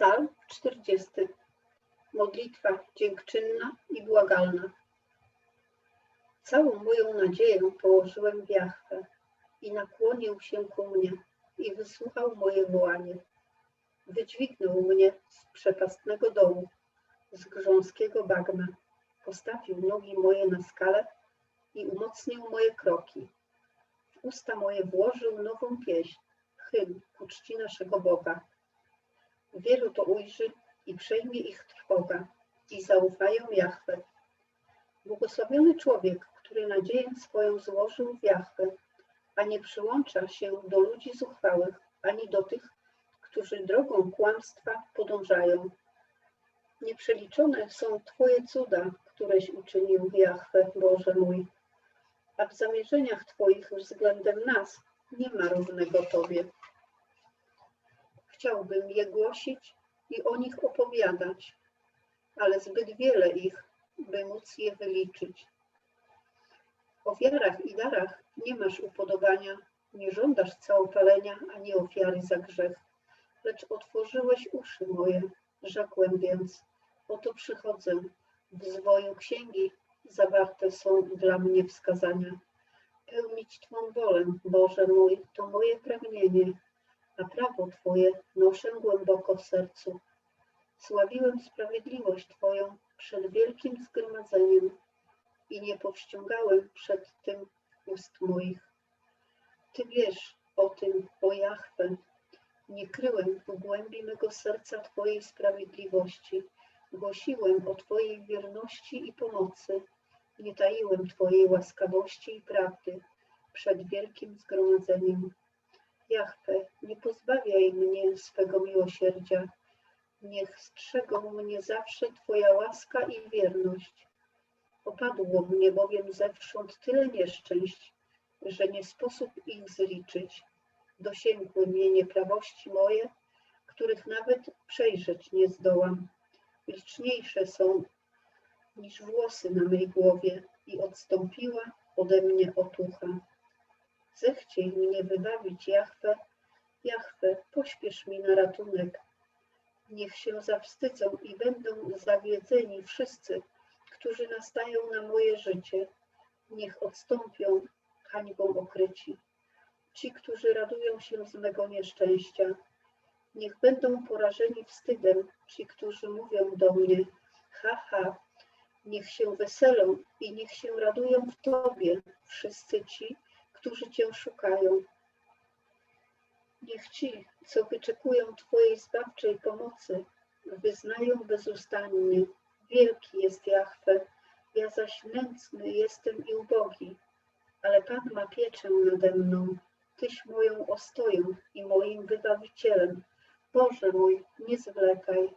Psalm 40. Modlitwa dziękczynna i błagalna. Całą moją nadzieję położyłem w Jahwe i nakłonił się ku mnie i wysłuchał moje wołanie. Wydźwignął mnie z przepastnego dołu, z grząskiego bagna. Postawił nogi moje na skale i umocnił moje kroki. W usta moje włożył nową pieśń, hymn ku czci naszego Boga. Wielu to ujrzy i przejmie ich trwoga i zaufają Jahwe. Błogosławiony człowiek, który nadzieję swoją złożył w Jahwe, a nie przyłącza się do ludzi zuchwałych, ani do tych, którzy drogą kłamstwa podążają. Nieprzeliczone są Twoje cuda, któreś uczynił Jahwe, Boże mój, a w zamierzeniach Twoich względem nas nie ma równego Tobie. Chciałbym je głosić i o nich opowiadać, ale zbyt wiele ich, by móc je wyliczyć. O ofiarach i darach nie masz upodobania, nie żądasz całopalenia ani ofiary za grzech, lecz otworzyłeś uszy moje, rzekłem więc, oto przychodzę, w zwoju księgi zawarte są dla mnie wskazania. Pełnić Twą wolę, Boże mój, to moje pragnienie, a prawo Twoje noszę głęboko w sercu. Sławiłem sprawiedliwość Twoją przed wielkim zgromadzeniem i nie powściągałem przed tym ust moich. Ty wiesz o tym, o Jahwe. Nie kryłem w głębi mego serca Twojej sprawiedliwości. Głosiłem o Twojej wierności i pomocy. Nie taiłem Twojej łaskawości i prawdy przed wielkim zgromadzeniem. Jahwe, nie pozbawiaj mnie swego miłosierdzia. Niech strzegą mnie zawsze Twoja łaska i wierność. Opadło mnie bowiem zewsząd tyle nieszczęść, że nie sposób ich zliczyć. Dosięgły mnie nieprawości moje, których nawet przejrzeć nie zdołam. Liczniejsze są niż włosy na mej głowie i odstąpiła ode mnie otucha. Zechciej mnie wybawić, Jahwe, Jahwe, pośpiesz mi na ratunek. Niech się zawstydzą i będą zawiedzeni wszyscy, którzy nastają na moje życie. Niech odstąpią hańbą okryci. Ci, którzy radują się z mego nieszczęścia, niech będą porażeni wstydem. Ci, którzy mówią do mnie, ha, ha, niech się weselą i niech się radują w Tobie wszyscy ci, którzy Cię szukają. Niech ci, co wyczekują Twojej zbawczej pomocy, wyznają bezustannie, wielki jest Jahwe, ja zaś nędzny jestem i ubogi, ale Pan ma pieczę nade mną, Tyś moją ostoją i moim wybawicielem. Boże mój, nie zwlekaj.